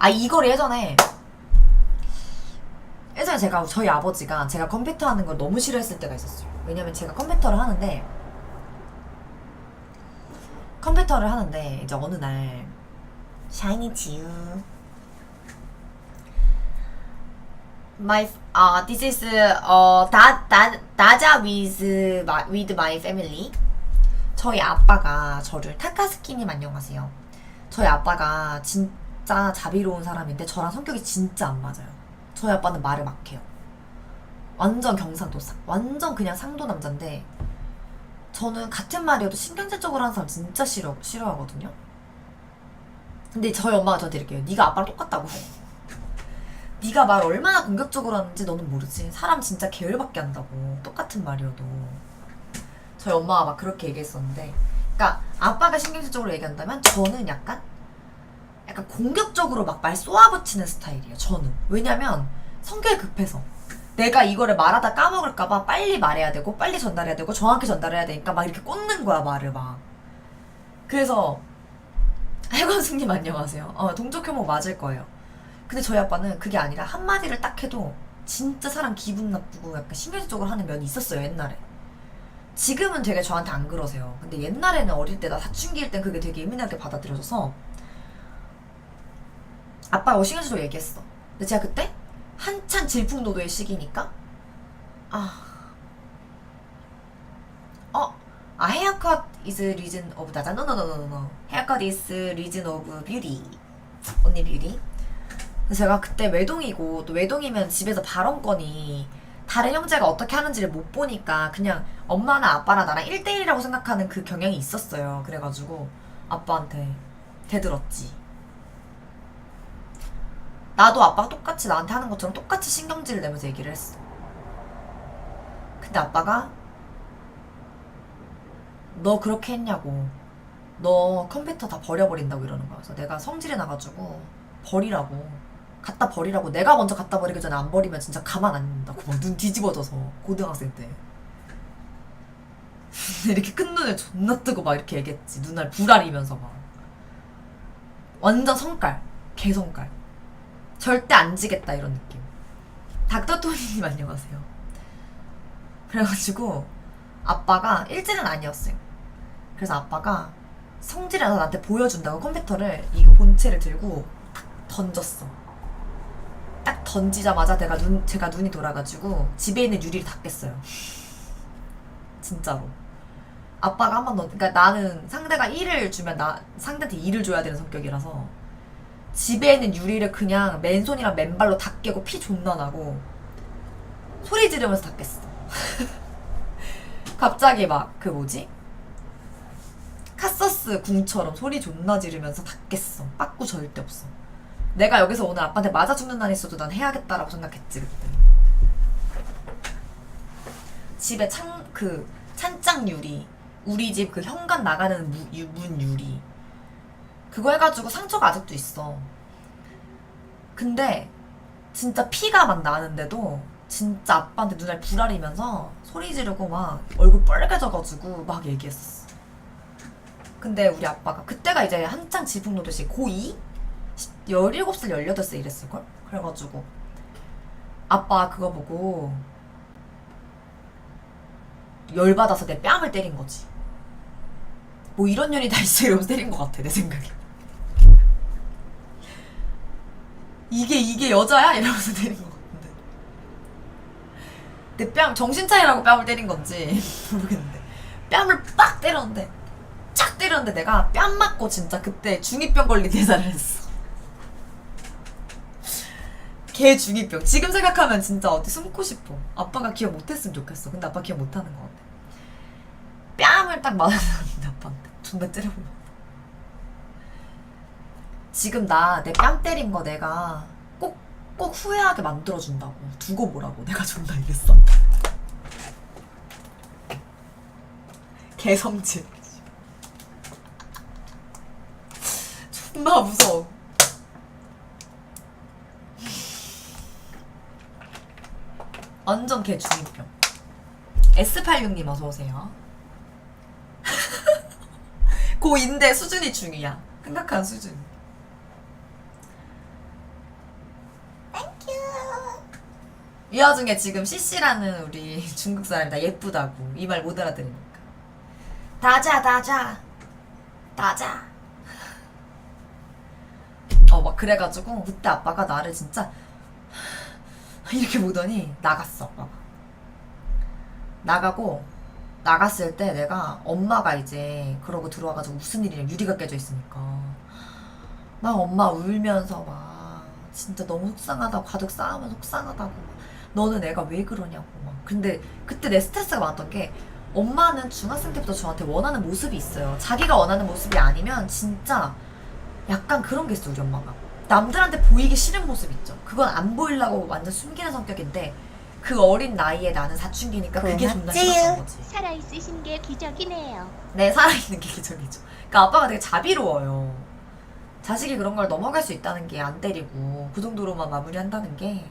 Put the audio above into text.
아 이걸 예전에 예전에 제가 저희 아버지가 제가 컴퓨터 하는 걸 너무 싫어했을 때가 있었어요. 왜냐면 제가 컴퓨터를 하는데 컴퓨터를 하는데 이제 어느 날 샤이니 지우 my uh this is uh 다, 다, 다자 with my, with my family. 저희 아빠가 저를 타카스키님 안녕하세요. 저희 아빠가 진 짜 자비로운 사람인데 저랑 성격이 진짜 안 맞아요 저희 아빠는 말을 막 해요 완전 경상도 상 완전 그냥 상도 남잔데 저는 같은 말이어도 신경질적으로 하는 사람 진짜 싫어, 싫어하거든요 근데 저희 엄마가 저한테 이렇게 해요 네가 아빠랑 똑같다고 네가 말 얼마나 공격적으로 하는지 너는 모르지. 사람 진짜 계열받게 한다고. 똑같은 말이어도. 저희 엄마가 막 그렇게 얘기했었는데. 그러니까 아빠가 신경질적으로 얘기한다면 저는 약간 약간 공격적으로 막 말 쏘아붙이는 스타일이에요. 저는. 왜냐면 성격이 급해서. 내가 이거를 말하다 까먹을까봐 빨리 말해야 되고 빨리 전달해야 되고 정확히 전달해야 되니까 막 이렇게 꽂는 거야 말을 막. 그래서 해관숙님 안녕하세요. 어, 동족 혐오 맞을 거예요. 근데 저희 아빠는 그게 아니라 한마디를 딱 해도 진짜 사람 기분 나쁘고 약간 신경질적으로 하는 면이 있었어요 옛날에 지금은 되게 저한테 안 그러세요 근데 옛날에는 어릴 때 나 사춘기일 땐 그게 되게 예민하게 받아들여져서 아빠가 신경질적으로 얘기했어 근데 제가 그때 한창 질풍노도의 시기니까 아 어? 아 헤어컷 is reason of 헤어컷 is reason of beauty 언니 뷰티 제가 그때 외동이고 또 외동이면 집에서 발언권이 다른 형제가 어떻게 하는지를 못 보니까 그냥 엄마나 아빠나 나랑 1대1이라고 생각하는 그 경향이 있었어요. 그래가지고 아빠한테 대들었지. 나도 아빠가 똑같이 나한테 하는 것처럼 똑같이 신경질을 내면서 얘기를 했어. 근데 아빠가 너 그렇게 했냐고. 너 컴퓨터 다 버려버린다고 이러는 거야. 그래서 내가 성질이 나가지고 버리라고. 갖다 버리라고 내가 먼저 갖다 버리기 전에 안 버리면 진짜 가만 안 둔다고 막 눈 뒤집어져서 고등학생 때 이렇게 큰 눈을 존나 뜨고 막 이렇게 얘기했지 눈알 부라리면서 막 완전 성깔 개성깔 절대 안 지겠다 이런 느낌 닥터토니님 안녕하세요 그래가지고 아빠가 일진은 아니었어요 그래서 아빠가 나서 나한테 보여준다고 컴퓨터를 이거 본체를 들고 탁 던졌어 딱 던지자마자 내가 눈 제가 눈이 돌아가지고 집에 있는 유리를 다 깼어요. 진짜로. 아빠가 한 번 더, 그러니까 나는 상대가 1을 주면 나 상대한테 2를 줘야 되는 성격이라서 집에 있는 유리를 그냥 맨손이랑 맨발로 다 깨고 피 존나 나고 소리 지르면서 다 깼어. 갑자기 막 그 뭐지? 카서스 궁처럼 소리 존나 지르면서 다 깼어. 빠꾸 절대 없어. 내가 여기서 오늘 아빠한테 맞아 죽는 날 있어도 난 해야겠다라고 생각했지 그때. 집에 창 그 찬장 유리 우리 집 그 현관 나가는 무, 유, 문 유리 그거 해가지고 상처가 아직도 있어. 근데 진짜 피가 막 나는데도 진짜 아빠한테 눈알 부라리면서 소리 지르고 막 얼굴 빨개져가지고 막 얘기했어. 근데 우리 아빠가 그때가 이제 한창 지풍노도시 고2? 17살, 18살 이랬을걸? 그래가지고 아빠 그거 보고 열받아서 내 뺨을 때린 거지. 뭐 이런 년이 다 있어 이러면서 때린 것 같아 내 생각에. 이게 이게 여자야? 이러면서 때린 것 같은데. 내 뺨 정신 차리라고 뺨을 때린 건지 모르겠는데 뺨을 빡 때렸는데 착 때렸는데 내가 뺨 맞고 진짜 그때 중이병 걸린 대사를 했어. 개 중이병. 지금 생각하면 진짜 어디 숨고 싶어. 아빠가 기억 못했으면 좋겠어. 근데 아빠 기억 못하는 것 같아. 뺨을 딱 맞았는데 아빠한테 존나 찌르고. 지금 나 내 뺨 때린 거 내가 꼭 꼭 후회하게 만들어준다고. 두고 보라고. 내가 존나 이랬어. 개성질. 존나 무서워. 완전 개 중이병. S86님 어서 오세요. 고인데 수준이 중이야. 생각한 수준. 이 와중에 지금 CC라는 우리 중국 사람이 다 예쁘다고 이 말 못 알아들으니까. 다자 다자. 다자. 어 막 그래가지고 그때 아빠가 나를 진짜 이렇게 보더니 나갔어 아빠가 나가고 나갔을 때 내가 엄마가 이제 그러고 들어와가지고 무슨 일이냐 유리가 깨져 있으니까. 막 엄마 울면서 막 진짜 너무 속상하다고 가족 싸우면 속상하다고 막 너는 애가 왜 그러냐고 막 근데 그때 내 스트레스가 많았던 게 엄마는 중학생 때부터 저한테 원하는 모습이 있어요 자기가 원하는 모습이 아니면 진짜 약간 그런 게 있어 우리 엄마가 남들한테 보이기 싫은 모습 있죠 그건 안 보이려고 완전 숨기는 성격인데 그 어린 나이에 나는 사춘기니까 그게 존나 고맙지요. 싫었던 거지 살아있으신 게 기적이네요. 내 살아있는 게 기적이죠. 그러니까 아빠가 되게 자비로워요. 자식이 그런 걸 넘어갈 수 있다는 게 안 때리고 그 정도로만 마무리한다는 게